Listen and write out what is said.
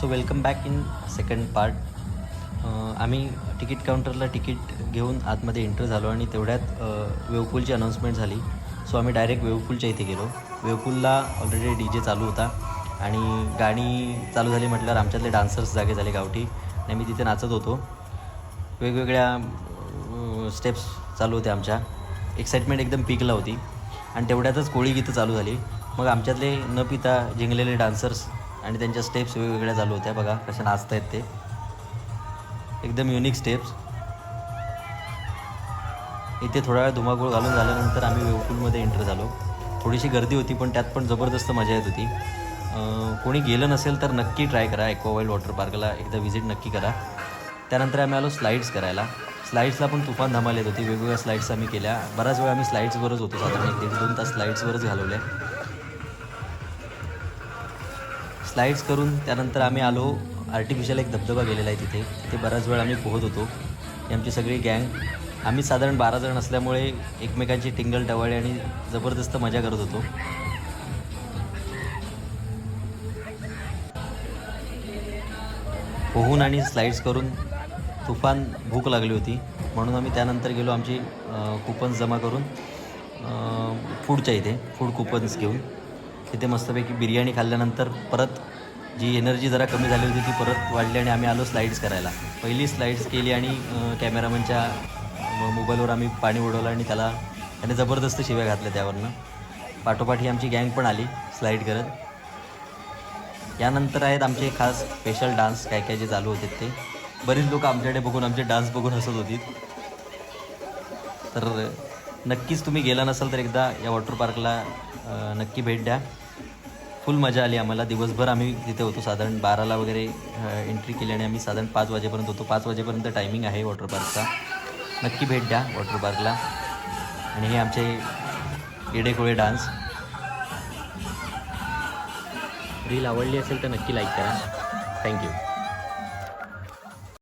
So welcome back in second part आम्ही ticket काउंटरला ticket घेऊन आतमध्ये एंटर झालो आणि तेवढ्यात uh, वेवपूलची अनाऊन्समेंट झाली. सो आम्ही डायरेक्ट वेवपूलच्या इथे गेलो. वेवपूलला ऑलरेडी डी जे चालू होता आणि गाणी चालू झाली म्हटल्यावर आमच्यातले डान्सर्स जागे झाले गावठी आणि मी तिथे नाचत होतो. वेगवेगळ्या uh, स्टेप्स चालू होत्या आमच्या. एक्साइटमेंट एकदम पिकला होती. आणि तेवढ्यातच कोळी गीतं चालू झाली. मग आमच्यातले न पिता जिंकलेले डान्सर्स आणि त्यांच्या स्टेप्स वेगवेगळ्या चालू होत्या. बघा कशा नाचत आहेत ते. एकदम युनिक स्टेप्स इथे थोडा वेळ धुमाकूळ घालून झाल्यानंतर आम्ही वेवपूलमध्ये एंटर झालो. थोडीशी गर्दी होती पण त्यात पण जबरदस्त मजा येत होती. कोणी गेलं नसेल तर नक्की ट्राय करा. एक्वावाईल्ड वॉटर पार्कला एकदा व्हिजिट नक्की करा. त्यानंतर आम्ही आलो स्लाईड्स करायला. स्लाईड्सला पण तुफान धमाल येत होती. वेगवेगळ्या स्लाईड्स आम्ही केल्या. बराच वेळ आम्ही स्लाईड्सवरच होतो साधारण एक दीड दोन तास स्लाईड्सवरच घालवल्या. स्लाईड्स करून त्यानंतर आम्ही आलो. आर्टिफिशियल एक धबधबा गेलेला आहे तिथे. तिथे बराच वेळ आम्ही पोहत होतो. ही आमची सगळी गँग आम्ही साधारण बारा जण असल्यामुळे एकमेकांची टिंगल टवाळे आणि जबरदस्त मजा करत होतो. पोहून आणि स्लाईड्स करून तुफान भूक लागली होती. म्हणून आम्ही त्यानंतर गेलो आमची कुपन्स जमा करून फूडच्या इथे फूड कुपन्स घेऊन. तिथे मस्तपैकी बिर्याणी खाल्ल्यानंतर परत जी एनर्जी जरा कमी झाली होती ती परत वाढली आणि आम्ही आलो स्लाईड्स करायला. पहिली स्लाईड्स केली आणि कॅमेरामनच्या मोबाईलवर आम्ही पाणी उडवलं आणि त्याला त्याने जबरदस्त शिव्या घातल्या त्यावरनं. पाठोपाठ ही आमची गँग पण आली स्लाईड करत. यानंतर आहेत आमचे खास स्पेशल डान्स काय काय जे चालू होते ते. बरीच लोक आमच्याकडे बघून आमचे डान्स बघून हसत होती तर नक्कीच तुम्ही गेला नसाल तर एकदा या वॉटर पार्कला नक्की भेट द्या. फुल मजा आली आम्हाला. दिवसभर आम्ही तिथे होतो. साधारण बाराला वगैरे एंट्री केली आणि आम्ही साधारण पाच वाजेपर्यंत होतो. पाच वाजेपर्यंत टायमिंग आहे वॉटर पार्कचा. नक्की भेट द्या वॉटर पार्कला. आणि हे आमचे येडेकोळे डान्स. रील आवडली असेल तर नक्की लाईक करा. थँक्यू